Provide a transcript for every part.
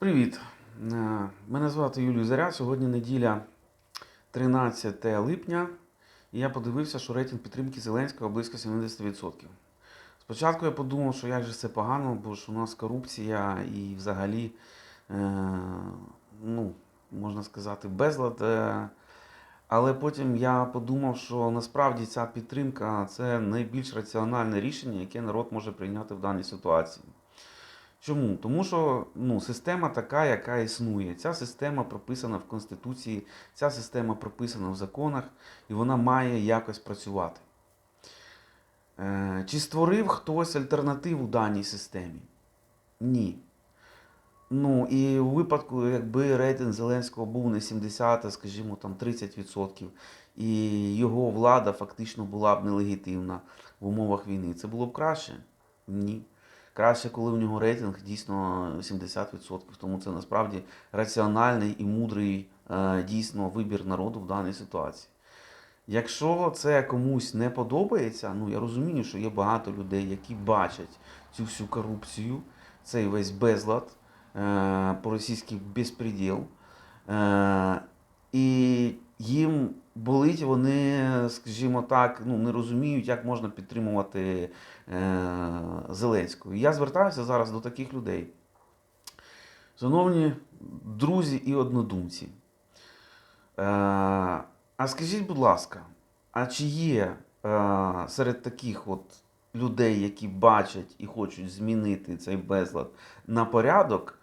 Привіт! Е, Мене звати Юлій Заря. Сьогодні неділя 13 липня. І я подивився, що рейтинг підтримки Зеленського близько 70%. Спочатку я подумав, що як же це погано, бо ж у нас корупція і взагалі, е, ну, можна сказати, безлад. Е, Але потім я подумав, що насправді ця підтримка це найбільш раціональне рішення, яке народ може прийняти в даній ситуації. Чому? Тому що ну, система така, яка існує. Ця система прописана в Конституції, ця система прописана в законах, і вона має якось працювати. Е, чи створив хтось альтернативу даній системі? Ні. Ну і у випадку, якби рейтинг Зеленського був не 70, а скажімо, там 30%, і його влада фактично була б нелегітимна в умовах війни, це було б краще? Ні. Краще, коли у нього рейтинг дійсно 70%. Тому це насправді раціональний і мудрий е, дійсно вибір народу в даній ситуації. Якщо це комусь не подобається, ну я розумію, що є багато людей, які бачать цю всю корупцію, цей весь безлад, е, по-російськи безпреділ. Е, і їм болить, вони, скажімо так, ну, не розуміють, як можна підтримувати е, Зеленського. Я звертаюся зараз до таких людей. Шановні друзі і однодумці, е, а скажіть, будь ласка, а чи є е, серед таких от людей, які бачать і хочуть змінити цей безлад на порядок,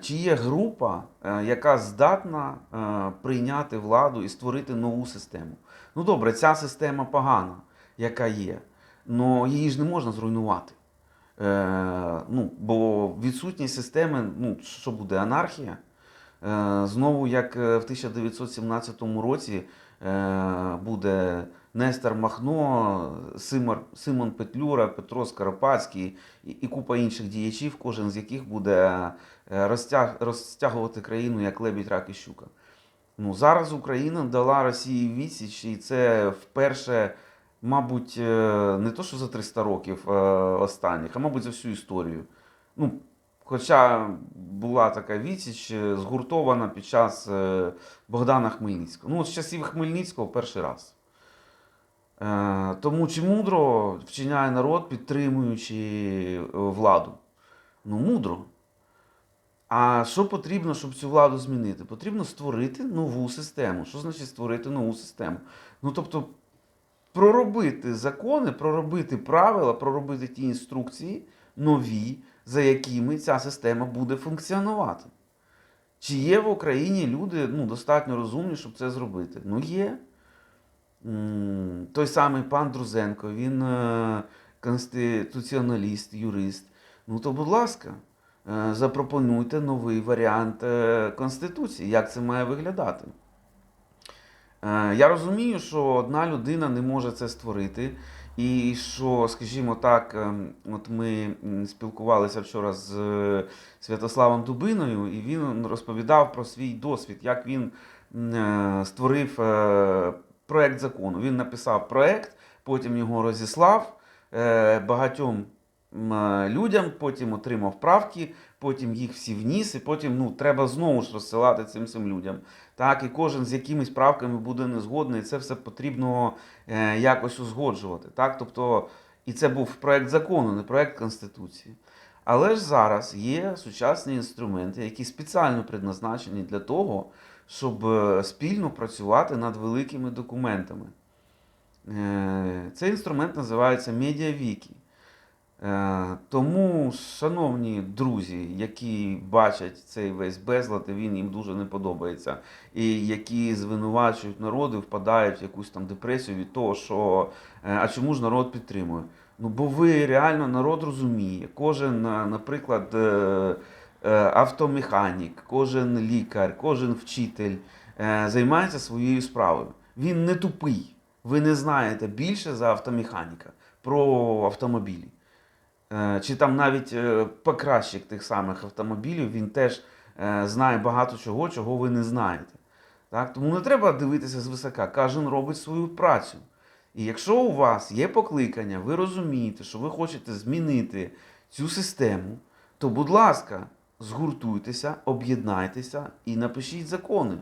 чи є група, е, яка здатна е, прийняти владу і створити нову систему? Ну добре, ця система погана, яка є, але її ж не можна зруйнувати. Е, ну, бо відсутність системи, ну, що буде, анархія? Е, знову, як е, в 1917 році е, буде Нестор Махно, Симон Петлюра, Петро Скоропадський і, купа інших діячів, кожен з яких буде е, розтяг, розтягувати країну як лебідь, рак і щука. Ну, зараз Україна дала Росії відсіч, і це вперше, мабуть, е, не то, що за 300 років е, останніх, а мабуть, за всю історію. Ну, Хоча була така відсіч згуртована під час Богдана Хмельницького. Ну, з часів Хмельницького перший раз. Е, Тому чи мудро вчиняє народ, підтримуючи е, владу? Ну, мудро. А що потрібно, щоб цю владу змінити? Потрібно створити нову систему. Що значить створити нову систему? Ну, тобто, проробити закони, проробити правила, проробити ті інструкції нові, за якими ця система буде функціонувати. Чи є в Україні люди ну, достатньо розумні, щоб це зробити? Ну, є. Той самий пан Друзенко, він е, конституціоналіст, юрист. Ну, то, будь ласка, е, запропонуйте новий варіант е, Конституції, як це має виглядати. Я розумію, що одна людина не може це створити. І що, скажімо так, от ми спілкувалися вчора з Святославом Дубиною, і він розповідав про свій досвід, як він створив проект закону. Він написав проект, потім його розіслав е, багатьом е, людям, потім отримав правки, потім їх всі вніс, і потім ну, треба знову ж розсилати цим всім людям. Так, і кожен з якимись правками буде незгодний, і це все потрібно е, якось узгоджувати. Так? Тобто, і це був проект закону, не проект Конституції. Але ж зараз є сучасні інструменти, які спеціально предназначені для того, щоб е, спільно працювати над великими документами. Е, Цей інструмент називається Медіавікі. Е, Тому, шановні друзі, які бачать цей весь безлад, і він їм дуже не подобається, і які звинувачують народи, впадають в якусь там депресію від того, що а чому ж народ підтримує? Ну, бо ви реально народ розуміє. Кожен, наприклад, автомеханік, кожен лікар, кожен вчитель е, займається своєю справою. Він не тупий. Ви не знаєте більше за автомеханіка про автомобілі. Е, Чи там навіть е, покращик тих самих автомобілів, він теж е, знає багато чого, чого ви не знаєте. Так? Тому не треба дивитися звисока. Кожен робить свою працю. І якщо у вас є покликання, ви розумієте, що ви хочете змінити цю систему, то, будь ласка, згуртуйтеся, об'єднайтеся і напишіть закони.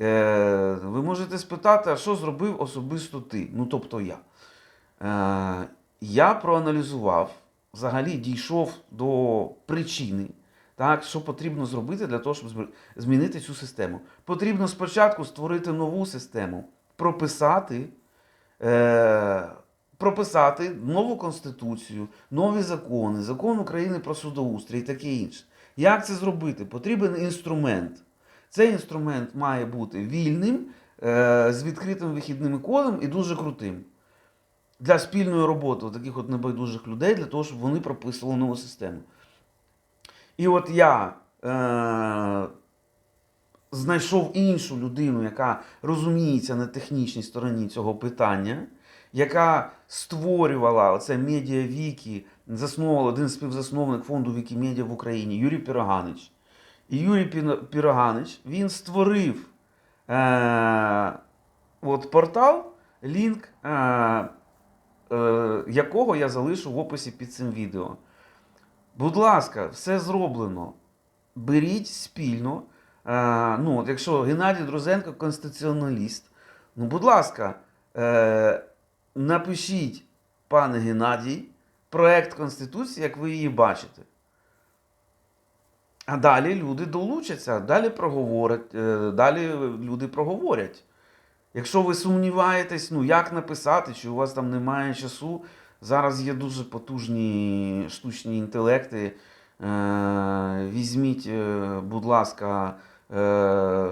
Е, ви можете спитати, а що зробив особисто ти? Ну, тобто я. Е, я проаналізував, взагалі дійшов до причини, так, що потрібно зробити для того, щоб змінити цю систему. Потрібно спочатку створити нову систему, прописати, е, прописати нову конституцію, нові закони, закон України про судоустрій і таке інше. Як це зробити? Потрібен інструмент. Цей інструмент має бути вільним, е, з відкритим вихідним кодом і дуже крутим. Для спільної роботи таких от небайдужих людей, для того, щоб вони прописували нову систему. І от я е, знайшов іншу людину, яка розуміється на технічній стороні цього питання, яка створювала оце медіа-вікі, засновувала один співзасновник фонду Вікімедіа в Україні Юрій Піроганич. І Юрій Піроганич він створив е, от портал, лінк, е, е, якого я залишу в описі під цим відео. Будь ласка, все зроблено. Беріть спільно. Е, ну, от якщо Геннадій Друзенко конституціоналіст, ну, будь ласка, е, напишіть, пане Геннадій, проект Конституції, як ви її бачите. А далі люди долучаться, далі проговорять, е, далі люди проговорять. Якщо ви сумніваєтесь, ну як написати, чи у вас там немає часу, зараз є дуже потужні штучні інтелекти. Е, візьміть, е, будь ласка,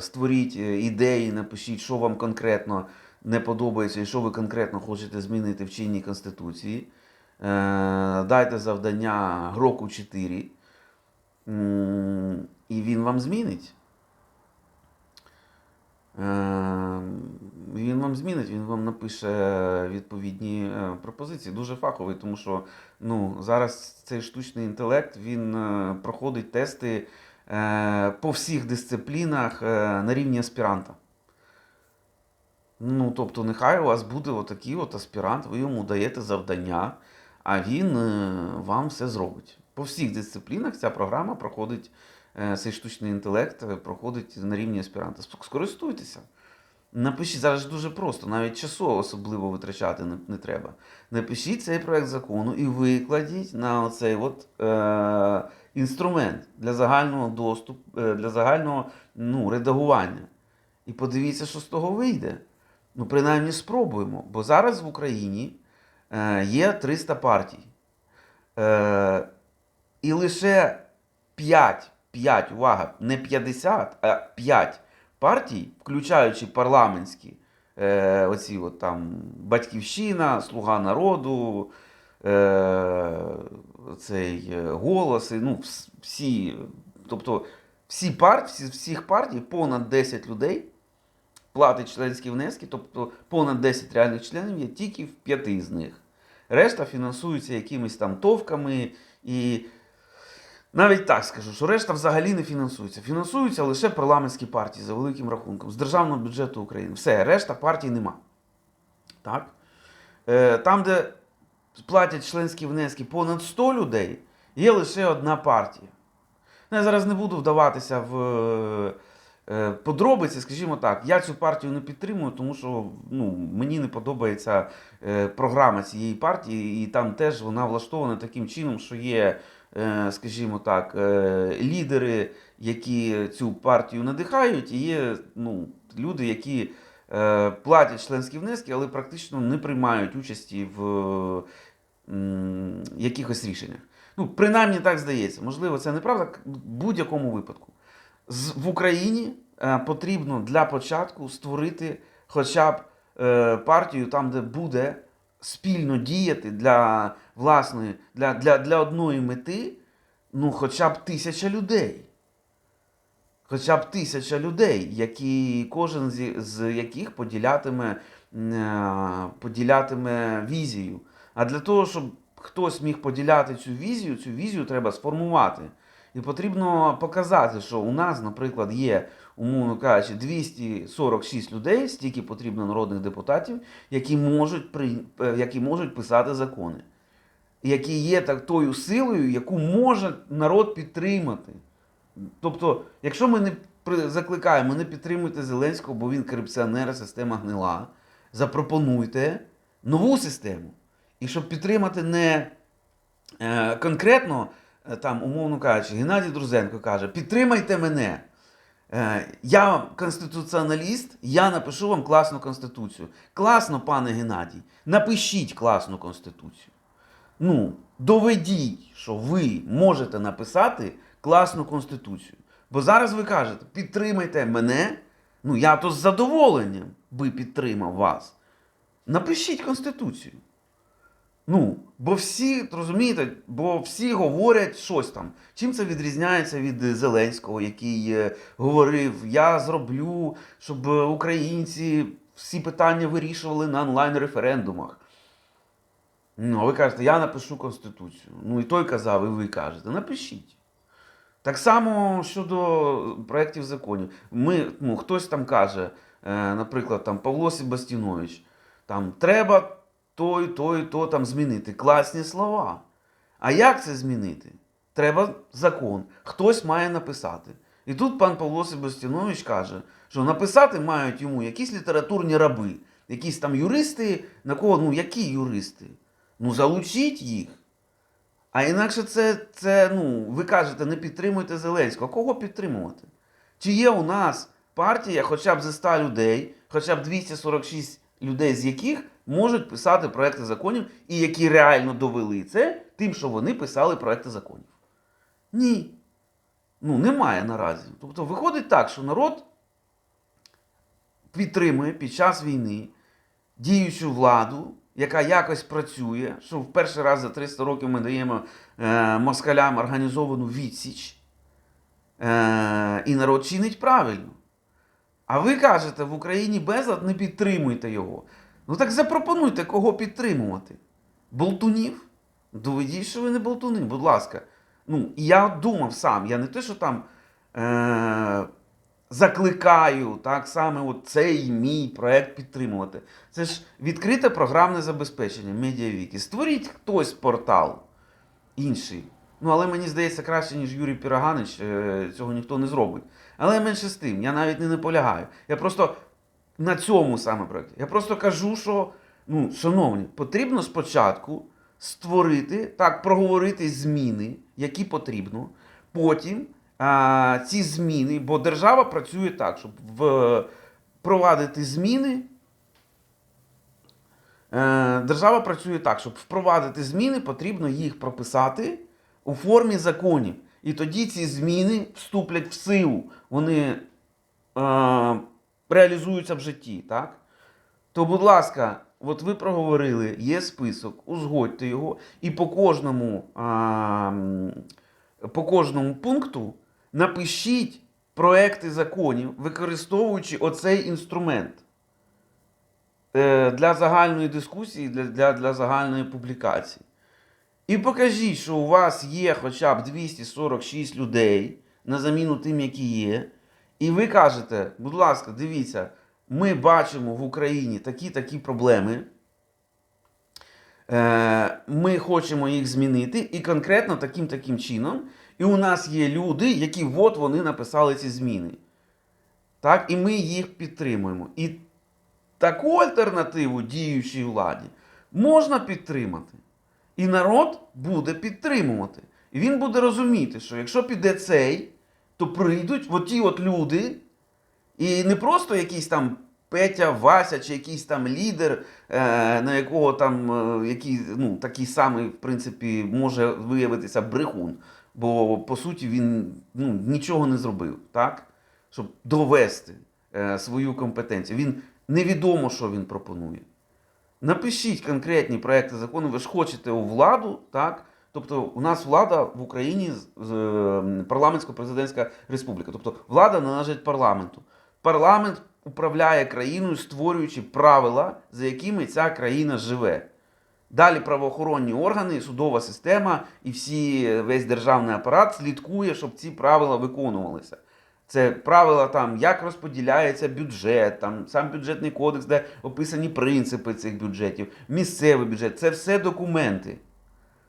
створіть ідеї, напишіть, що вам конкретно не подобається і що ви конкретно хочете змінити в чинній Конституції. Е, дайте завдання Гроку 4. І він вам змінить. Е, Він вам змінить, він вам напише відповідні е, пропозиції. Дуже фаховий, тому що ну, зараз цей штучний інтелект він проходить тести по всіх дисциплінах на рівні аспіранта. Ну, тобто, нехай у вас буде отакий от аспірант, ви йому даєте завдання, а він е, вам все зробить. По всіх дисциплінах ця програма проходить, е, цей штучний інтелект е, проходить на рівні аспіранта. Ск- Скористуйтеся. Напишіть, зараз дуже просто, навіть часу особливо витрачати не, не треба. Напишіть цей проект закону і викладіть на оцей от, е, інструмент для загального доступу, для загального ну, редагування. І подивіться, що з того вийде. Ну, принаймні спробуємо. Бо зараз в Україні є 300 партій. Е, і лише 5, 5, увага, не 50, а 5 партій, включаючи парламентські, е, оці от там Батьківщина, Слуга народу, е, цей е, голос, ну, всі, тобто всі партії, всіх партій, понад 10 людей платить членські внески, тобто понад 10 реальних членів є тільки в п'яти з них. Решта фінансується якимись там товками і. Навіть так скажу, що решта взагалі не фінансується. Фінансуються лише парламентські партії за великим рахунком, з державного бюджету України. Все, решта партій нема. Так? Е, там, де платять членські внески понад 100 людей, є лише одна партія. Я зараз не буду вдаватися в е, подробиці, скажімо так, я цю партію не підтримую, тому що ну, мені не подобається е, програма цієї партії, і там теж вона влаштована таким чином, що є, е, скажімо так, е, лідери, які цю партію надихають, і є ну, люди, які е, платять членські внески, але практично не приймають участі в якихось рішеннях. Ну, принаймні так здається. Можливо, це неправда. В будь-якому випадку. В Україні е, потрібно для початку створити хоча б е, партію там, де буде спільно діяти для власної, для, для, для одної мети, ну, хоча б тисяча людей. Хоча б тисяча людей, які, кожен з, з яких поділятиме, е, поділятиме візію. А для того, щоб хтось міг поділяти цю візію, цю візію треба сформувати. І потрібно показати, що у нас, наприклад, є, умовно кажучи, 246 людей, стільки потрібно народних депутатів, які можуть, при, е, які можуть писати закони. Які є так тою силою, яку може народ підтримати. Тобто, якщо ми не закликаємо, не підтримуйте Зеленського, бо він корупціонер, система гнила, запропонуйте нову систему. І щоб підтримати не е, конкретно, там, умовно кажучи, Геннадій Друзенко каже: підтримайте мене. Е, Я конституціоналіст, я напишу вам класну конституцію. Класно, пане Геннадій, напишіть класну конституцію. Ну, доведіть, що ви можете написати класну конституцію. Бо зараз ви кажете, підтримайте мене. Ну, я то з задоволенням би підтримав вас. Напишіть конституцію. Ну, бо всі, розумієте, бо всі говорять щось там. Чим це відрізняється від е, Зеленського, який е, говорив: я зроблю, щоб е, українці всі питання вирішували на онлайн-референдумах. Ну, а ви кажете, я напишу конституцію. Ну, і той казав, і ви кажете, напишіть. Так само щодо проєктів законів. Ми, ну, хтось там каже, наприклад, там Павло Себастінович, там треба то і то і то там змінити. Класні слова. А як це змінити? Треба закон. Хтось має написати. І тут пан Павло Себастінович каже, що написати мають йому якісь літературні раби, якісь там юристи, на кого, ну які юристи? Ну залучіть їх. А інакше це, це, ну, ви кажете, не підтримуйте Зеленського. Кого підтримувати? Чи є у нас партія хоча б зі 100 людей, хоча б 246 людей, з яких можуть писати проекти законів, і які реально довели це тим, що вони писали проекти законів? Ні. Ну, немає наразі. Тобто виходить так, що народ підтримує під час війни діючу владу, яка якось працює, що в перший раз за 300 років ми даємо е, москалям організовану відсіч, е, і народ чинить правильно. А ви кажете, в Україні безлад не підтримуйте його. Ну так запропонуйте, кого підтримувати. Болтунів? Доведіть, що ви не болтуни, будь ласка. Ну, я думав сам, я не те, що там е- закликаю так саме от цей мій проект підтримувати. Це ж відкрите програмне забезпечення медіавіки. Створіть хтось портал інший. Ну, але мені здається, краще, ніж Юрій Піроганич, е, цього ніхто не зробить. Але менше з тим, я навіть не наполягаю. Я просто на цьому саме проєкті. Я просто кажу, що, ну, шановні, потрібно спочатку створити, так, проговорити зміни, які потрібно. Потім а, ці зміни, бо держава працює так, щоб впровадити зміни. Е, Держава працює так, щоб впровадити зміни, потрібно їх прописати у формі законів. І тоді ці зміни вступлять в силу. Вони е, реалізуються в житті. Так? То, будь ласка, от ви проговорили, є список, узгодьте його, і по кожному, а, по кожному пункту напишіть проекти законів, використовуючи оцей інструмент е, для загальної дискусії, для, для, для загальної публікації. І покажіть, що у вас є хоча б 246 людей на заміну тим, які є. І ви кажете, будь ласка, дивіться, ми бачимо в Україні такі-такі проблеми. Е, Ми хочемо їх змінити і конкретно таким таким чином. І у нас є люди, які от вони написали ці зміни. Так, і ми їх підтримуємо. І таку альтернативу діючій владі можна підтримати. І народ буде підтримувати. І він буде розуміти, що якщо піде цей, то прийдуть от ті от люди, і не просто якийсь там Петя, Вася чи якийсь там лідер, е, на якого там е, який, ну, такий самий, в принципі, може виявитися брехун. Бо по суті він ну, нічого не зробив, так? Щоб довести е, свою компетенцію. Він невідомо, що він пропонує. Напишіть конкретні проекти закону, ви ж хочете у владу, так? Тобто у нас влада в Україні з- з, е, парламентсько-президентська республіка. Тобто влада належить парламенту. Парламент управляє країною, створюючи правила, за якими ця країна живе. Далі правоохоронні органи, судова система і всі, весь державний апарат слідкує, щоб ці правила виконувалися. Це правила там, як розподіляється бюджет, там сам бюджетний кодекс, де описані принципи цих бюджетів, місцевий бюджет це все документи.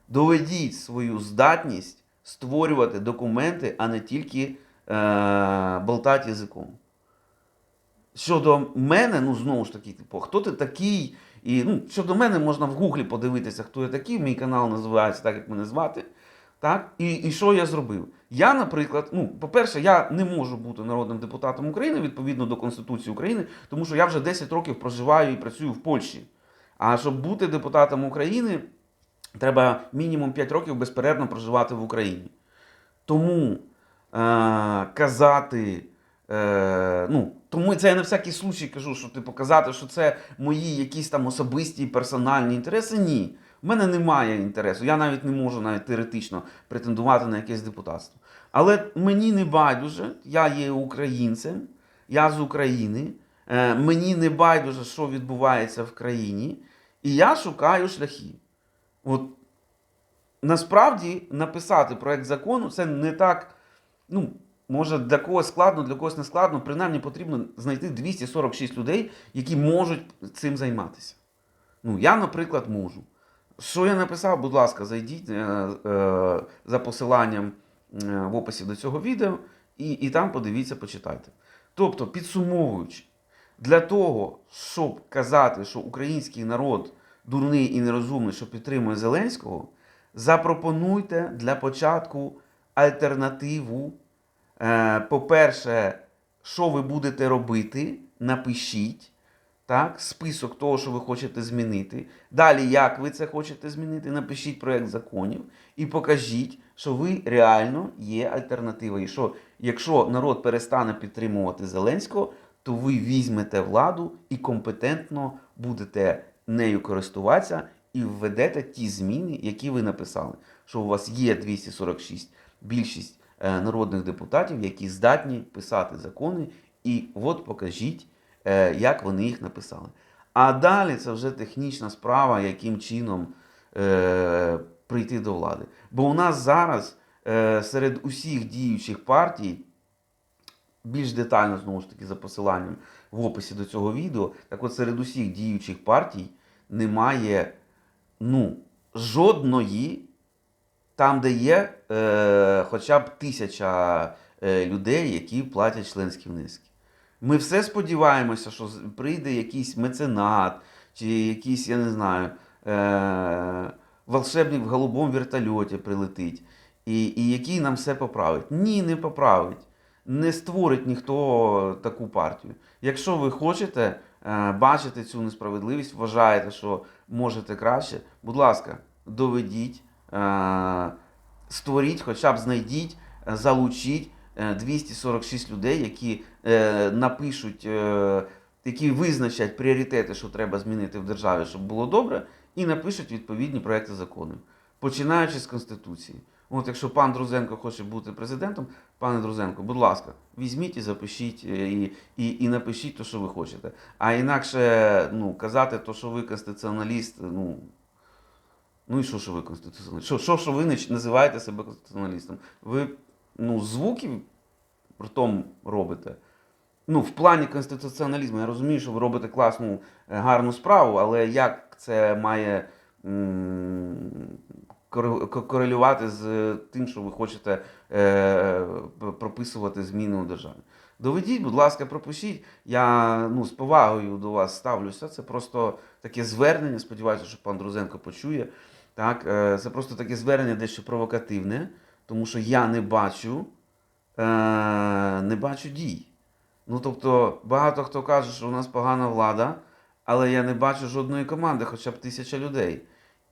Доведіть свою здатність створювати документи, а не тільки е, болтати язиком. Щодо мене, ну знову ж таки, типу, хто ти такий? І ну, щодо мене можна в гуглі подивитися, хто я такий. Мій канал називається так, як мене звати. Так? І, і що я зробив? Я, наприклад, ну, по-перше, я не можу бути народним депутатом України відповідно до Конституції України, тому що я вже 10 років проживаю і працюю в Польщі. А щоб бути депутатом України, треба мінімум 5 років безперервно проживати в Україні. Тому е, казати. Е, ну, тому це я на всякий случай кажу, що типу казати, що це мої якісь там особисті персональні інтереси. Ні. У мене немає інтересу. Я навіть не можу навіть теоретично претендувати на якесь депутатство. Але мені не байдуже, я є українцем, я з України. Е, мені не байдуже, що відбувається в країні, і я шукаю шляхи. От насправді написати проект закону це не так. Ну, може, для когось складно, для когось не складно. Принаймні потрібно знайти 246 людей, які можуть цим займатися. Ну, я, наприклад, можу. Що я написав, будь ласка, зайдіть е, е, за посиланням е, в описі до цього відео і, і там подивіться, почитайте. Тобто, підсумовуючи, для того, щоб казати, що український народ дурний і нерозумний, що підтримує Зеленського, запропонуйте для початку альтернативу. Е, По-перше, що ви будете робити, напишіть так, список того, що ви хочете змінити. Далі, як ви це хочете змінити, напишіть проєкт законів і покажіть, що ви реально є альтернативою. І що якщо народ перестане підтримувати Зеленського, то ви візьмете владу і компетентно будете нею користуватися і введете ті зміни, які ви написали. Що у вас є 246 більшість е, народних депутатів, які здатні писати закони, і от покажіть, е, як вони їх написали. А далі це вже технічна справа, яким чином е, прийти до влади. Бо у нас зараз е, серед усіх діючих партій більш детально, знову ж таки, за посиланням в описі до цього відео, так от серед усіх діючих партій немає ну, жодної, там, де є е, хоча б тисяча е, людей, які платять членські внески. Ми все сподіваємося, що прийде якийсь меценат, чи якийсь, я не знаю, е, волшебник в голубому вертольоті прилетить, і, і який нам все поправить. Ні, не поправить. Не створить ніхто таку партію. Якщо ви хочете е, бачити цю несправедливість, вважаєте, що можете краще, будь ласка, доведіть, е, створіть, хоча б знайдіть, е, залучіть е, 246 людей, які напишуть, які визначать пріоритети, що треба змінити в державі, щоб було добре, і напишуть відповідні проекти законів, починаючи з Конституції. От якщо пан Друзенко хоче бути президентом, пане Друзенко, будь ласка, візьміть і запишіть е, і, і, і напишіть те, що ви хочете. А інакше ну, казати, то, що ви конституціоналіст, ну. Ну і що, що ви конституціоналіст? Що, що, що ви називаєте себе конституціоналістом? Ви ну, звуків ртом робите. Ну, в плані конституціоналізму я розумію, що ви робите класну, е, гарну справу, але як це має м, корелювати з е, тим, що ви хочете е, прописувати зміни у державі? Доведіть, будь ласка, пропишіть. Я ну, з повагою до вас ставлюся. Це просто таке звернення. Сподіваюся, що пан Друзенко почує. Так, е, це просто таке звернення дещо провокативне, тому що я не бачу, не бачу дій. Ну, тобто, багато хто каже, що у нас погана влада, але я не бачу жодної команди, хоча б тисяча людей.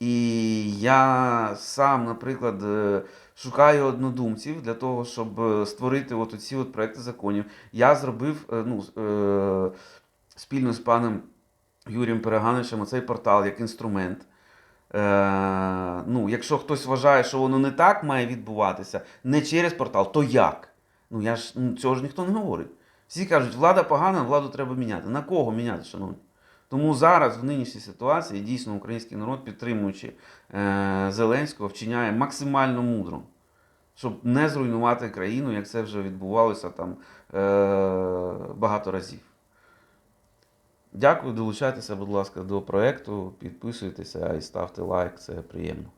І я сам, наприклад, е, шукаю однодумців для того, щоб е, створити от ці от проекти законів. Я зробив е, ну, спільно з паном Юрієм Переганичем оцей портал як інструмент. Ну, якщо хтось вважає, що воно не так має відбуватися, не через портал, то як? Ну я ж ну, цього ж ніхто не говорить. Всі кажуть, влада погана, владу треба міняти. На кого міняти, шановні? Тому зараз в нинішній ситуації дійсно український народ, підтримуючи е, Зеленського, вчиняє максимально мудро, щоб не зруйнувати країну, як це вже відбувалося там е, багато разів. Дякую, долучайтеся, будь ласка, до проекту, підписуйтеся і ставте лайк, це приємно.